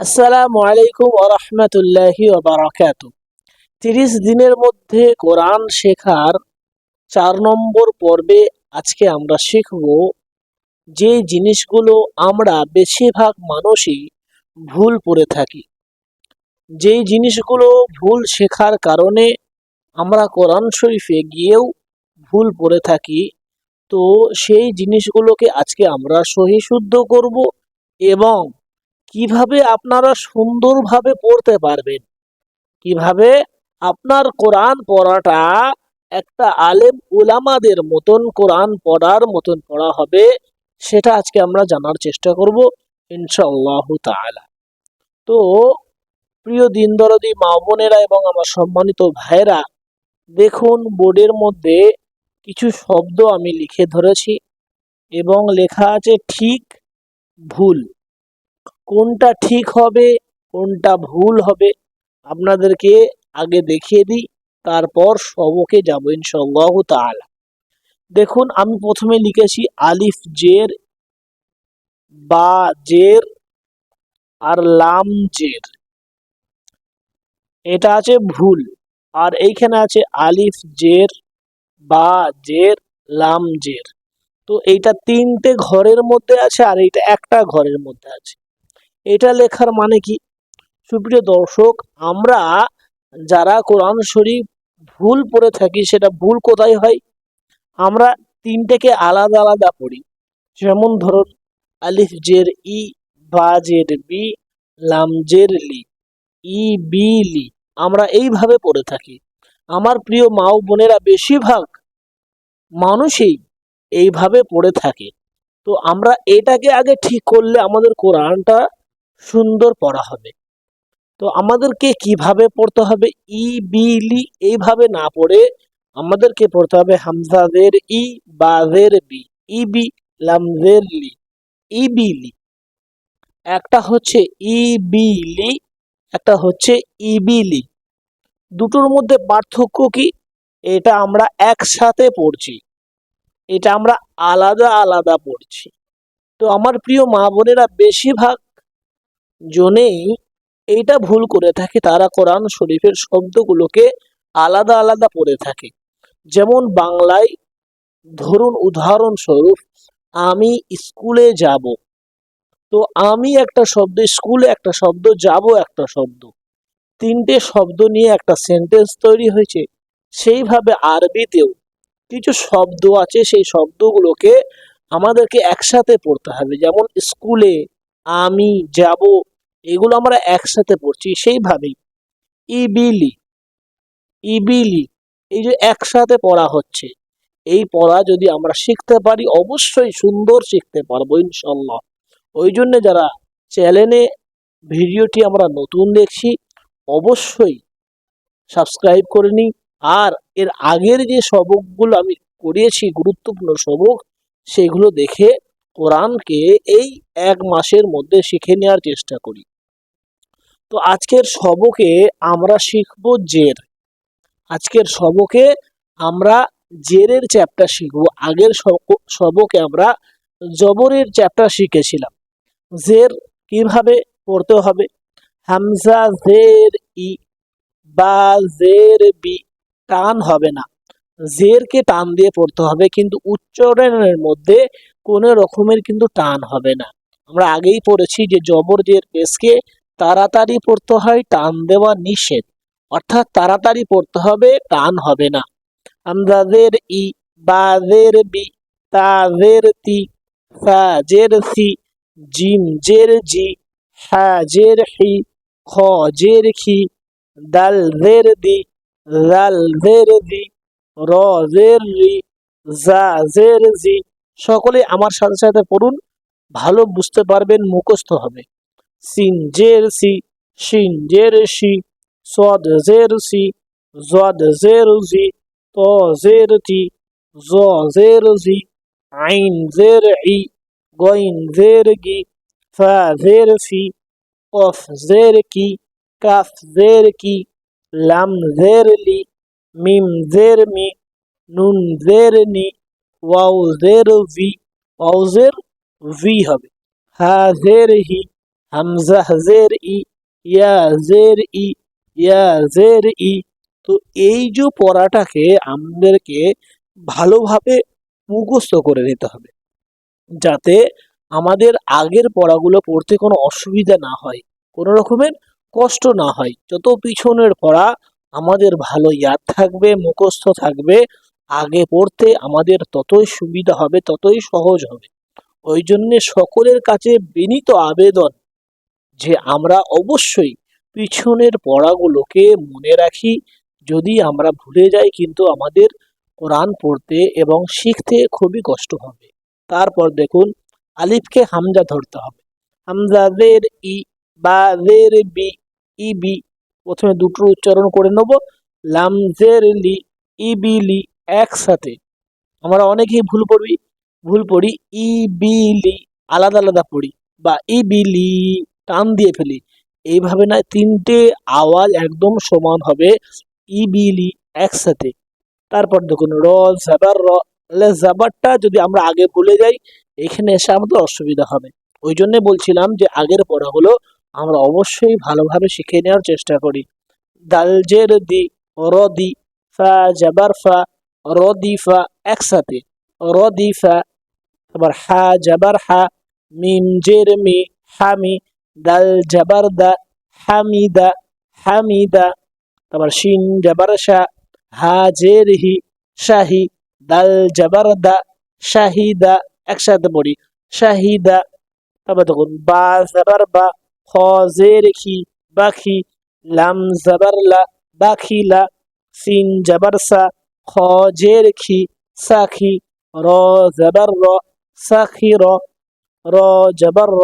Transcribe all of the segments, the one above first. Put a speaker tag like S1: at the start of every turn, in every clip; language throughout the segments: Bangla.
S1: আসসালামু আলাইকুম ওরহমতুল্লাহি ওবরাকাত তিরিশ দিনের মধ্যে কোরআন শেখার চার নম্বর পর্বে আজকে আমরা শিখব যে জিনিসগুলো আমরা বেশিরভাগ মানুষই ভুল করে থাকি। যেই জিনিসগুলো ভুল শেখার কারণে আমরা কোরআন শরীফে গিয়েও ভুল পড়ে থাকি, তো সেই জিনিসগুলোকে আজকে আমরা সহি শুদ্ধ করব এবং কীভাবে আপনারা সুন্দরভাবে পড়তে পারবেন? কীভাবে আপনার কোরআন পড়াটা একটা আলেম উলামাদের মতন কোরআন পড়ার মতন পড়া হবে, সেটা আজকে আমরা জানার চেষ্টা করব ইনশাআল্লাহ তাআলা। তো প্রিয় দিন দরদি মা বোনেরা এবং আমার সম্মানিত ভাইরা দেখুন বোর্ডের মধ্যে কিছু শব্দ আমি লিখে ধরেছি এবং লেখা আছে ঠিক ভুল। কোনটা ঠিক হবে, কোনটা ভুল হবে, আপনাদেরকে আগে দেখিয়ে দিই, তারপর সবকে যাব ইনশাল্লাহ তাআলা। দেখুন, আমি প্রথমে লিখেছি আলিফ জের, বা জের, আর লাম জের। এটা আছে ভুল, আর এইখানে আছে আলিফ জের, বা জের, লাম জের। তো এইটা তিনটে ঘরের মধ্যে আছে, আর এইটা একটা ঘরের মধ্যে আছে। এটা লেখার মানে কি? সুপ্রিয় দর্শক, আমরা যারা কোরআন শরীফ ভুল পড়ে থাকি, সেটা ভুল কোথায় হয়? আমরা তিনটেকে আলাদা আলাদা পড়ি। যেমন ধরুন, আলিফ জের ই, বা জের বি, লাম জের লি, ই বি লি, আমরা এইভাবে পড়ে থাকি। আমার প্রিয় মা ও বোনেরা বেশিরভাগ মানুষই এইভাবে পড়ে থাকে। তো আমরা এটাকে আগে ঠিক করলে আমাদের কোরআনটা সুন্দর পড়া হবে। তো আমাদেরকে কীভাবে পড়তে হবে? ই বিলি এইভাবে না পড়ে আমাদেরকে পড়তে হবে হামজাদের ই বাজের বি, ই, বি লামজের লি, ই বিলি একটা হচ্ছে ই বিলি একটা হচ্ছে ইবিলি দুটোর মধ্যে পার্থক্য কি? এটা আমরা একসাথে পড়ছি। এটা আমরা আলাদা আলাদা পড়ছি। তো আমার প্রিয় মা বোনেরা বেশিরভাগ জনেই এইটা ভুল করে থাকে। তারা কোরআন শরীফের শব্দগুলোকে আলাদা আলাদা পড়ে থাকে। যেমন বাংলায়, ধরুন উদাহরণস্বরূপ, আমি স্কুলে যাব। তো আমি একটা শব্দ, স্কুলে একটা শব্দ, যাব একটা শব্দ। তিনটে শব্দ নিয়ে একটা সেন্টেন্স তৈরি হয়েছে। সেইভাবে আরবিতেও কিছু শব্দ আছে, সেই শব্দগুলোকে আমাদেরকে একসাথে পড়তে হবে। যেমন স্কুলে আমি যাব, এগুলো আমরা একসাথে পড়ছি, সেইভাবেই। ইবিলি ইবিলি, এই যে একসাথে পড়া হচ্ছে, এই পড়া যদি আমরা শিখতে পারি, অবশ্যই সুন্দর শিখতে পারব, ইনশাল্লাহ। ওই জন্য যারা চ্যানেলে ভিডিওটি আমরা নতুন দেখছি, অবশ্যই সাবস্ক্রাইব করে নিই। আর এর আগের যে সবকগুলো আমি করিয়েছি, গুরুত্বপূর্ণ সবক, সেগুলো দেখে কোরআনকে এই এক মাসের মধ্যে শিখে নেওয়ার চেষ্টা করি। তো আজকের সবকে আমরা শিখব জের। আজকের সবকে আমরা জেরের চ্যাপ্টার শিখব। আগের সব- সবকে আমরা জবরের চ্যাপ্টার শিখেছিলাম। জের কীভাবে পড়তে হবে? হামজা, জের ই বা জের বি টান হবে না। জেরকে টান দিয়ে পড়তে হবে, কিন্তু উচ্চারণের মধ্যে কোনো রকমের কিন্তু টান হবে না। আমরা আগেই পড়েছি যে জবর জের পেশকে তাড়াতাড়ি পড়তে হয়, টান দেওয়া নিষেধ। অর্থাৎ তাড়াতাড়ি পড়তে হবে, টান হবে না। আমদাদের ই বাজের বি তাজের তি ফাজের সি জিম জের জি, হাজের হি খ জের খি দাল জের দি লাল জের দি র জের রি জা জের জি সকলে আমার সাথে সাথে পড়ুন, ভালো বুঝতে পারবেন, মুখস্থ হবে। সিন জের সি শিন জের শি সদ জের সি, জদ জের জি ত জের তি জ জের জি আইন জের ই, গইন জের গি, ফা জের ফি কফ জের কি, কাফ জের কি, লাম জের লি, মিম জের মি, নুন জের নি ওয়াও জের ভি ওয়াও জের ভি হবে। হা জের হি, হামজা জের ই, ইয়া জের ই, ইয়া জের ই। তো এই যে পড়াটাকে আমাদেরকে ভালোভাবে মুখস্থ করে নিতে হবে, যাতে আমাদের আগের পড়াগুলো পড়তে কোনো অসুবিধা না হয়, কোনো রকমের কষ্ট না হয়। যত পিছনের পড়া, আমাদের ভালো ইয়াদ থাকবে, মুখস্থ থাকবে আগে পড়তে আমাদের ততই সুবিধা হবে, ততই সহজ হবে। ওই জন্যে সকলের কাছে বিনীত আবেদন যে আমরা অবশ্যই পিছনের পড়াগুলোকে মনে রাখি। যদি আমরা ভুলে যাই কিন্তু আমাদের কোরআন পড়তে এবং শিখতে খুবই কষ্ট হবে। তারপর দেখুন, আলিফকে হামজা ধরতে হবে। হামজা জের ই বা জের বি, ই, বি, প্রথমে দুটো উচ্চারণ করে নেব। লাম জের লি, ই, বি, লি একসাথে। আমরা অনেকেই ভুল পড়ি ভুল পড়ি, ই বিলি আলাদা আলাদা পড়ি বা ই, বি, লি, টান দিয়ে ফেলি। এইভাবে না, তিনটে আওয়াজ একদম সমান হবে, ই, বি, লি, একসাথে। তারপর দেখুন, র জাবার র জাবারটা যদি আমরা আগে ভুলে যাই, এখানে এসে আমাদের অসুবিধা হবে। ওই জন্যে বলছিলাম যে, আগের পড়াগুলো আমরা অবশ্যই ভালোভাবে শিখে নেওয়ার চেষ্টা করি। দালজের দি, র, দি, ফা জাবার ফা র দি ফা একসাথে। র দি ফা আবার হা জাবার হা, মিম জের মি হামি দাল জাবার দা হামিদা হামিদা তারপর শিন জাবার শা, হা জের হি শাহি দাল জাবার দা শাহিদা একসাথে পড়ি। শাহিদা তারপর দেখুন, বা জাবার বা, খ জের খি বাখি লাম জাবার লা বাখিলা সিন জাবার সা খ জের খি সাখি র জাবার র সাখি র র জাবার র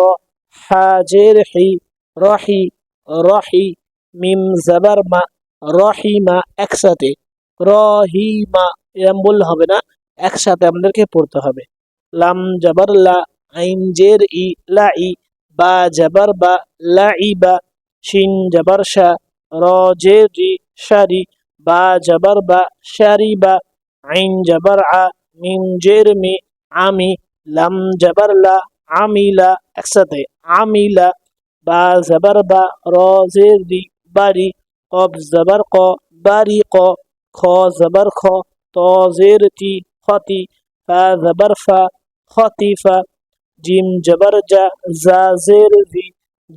S1: হা জের হি রহি রহি মিম জাবার মা রহিমা একসাথে রহিমা এরম বললে হবে না একসাথে আমাদেরকে পড়তে হবে লাম জাবার লা আইন জের ই লা ই বা জাবার বা লা ই বা শিন জাবার শা র জের রি শারি বা জাবার বা শারি বা আইন জাবার আ মিম জের মি আমি, লাম জাবার লা আমিলা একসাথে আমিলা বা জাবার বা, র, জের রি বাড়ি কব জাবার ক বাড়ি ক, খ জাবার খ, ত জের তি খতি ফা জাবার ফা খতিফা জিম জাবার জা জা জের জি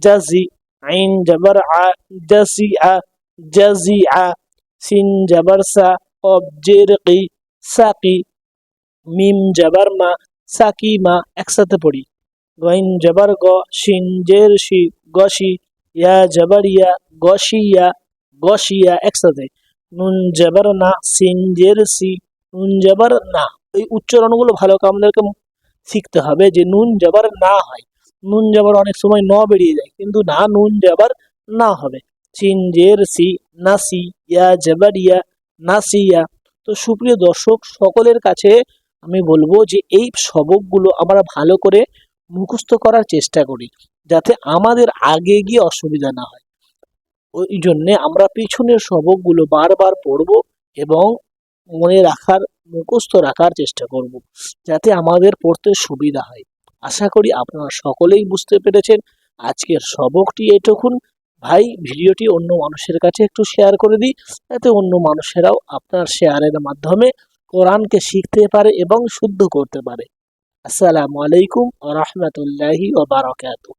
S1: জাজি আইন জাবার আ জাসি সিন জাবার সা কব জের কি সাকি মিম জাবার মা সাকি মা একসাথে পড়ি গইন জাবার গ শিন জের শি গশি ইয়া জাবার ইয়া গশিয়া গশিয়া একসাথে নুন জাবার না সিন জের সি নুন জাবার না এই উচ্চারণগুলো ভালো আমাদেরকে শিখতে হবে যে নুন জাবার না হয় নুন জাবার অনেক সময় ন বেরিয়ে যায় কিন্তু না নুন জাবার না হবে সিন জের সি নাসি ইয়া জাবার ইয়া নাসিয়া। তো সুপ্রিয় দর্শক, সকলের কাছে আমি বলব যে এই সবকগুলো আমরা ভালো করে মুখস্থ করার চেষ্টা করি, যাতে আমাদের আগে গিয়ে অসুবিধা না হয়। ওই জন্যে আমরা পিছনের সবকগুলো বারবার পড়ব এবং মনে রাখার, মুখস্থ রাখার চেষ্টা করব, যাতে আমাদের পড়তে সুবিধা হয়। আশা করি আপনারা সকলেই বুঝতে পেরেছেন। আজকের সবকটি এটুকুন। ভাই, ভিডিওটি অন্য মানুষের কাছে একটু শেয়ার করে দিই। যাতে অন্য মানুষেরাও আপনার শেয়ারের মাধ্যমে কোরআনকে শিখতে পারে এবং শুদ্ধ করতে পারে। আসসালামু আলাইকুম রহমতুল্লাহি ও বারাকাতুহ।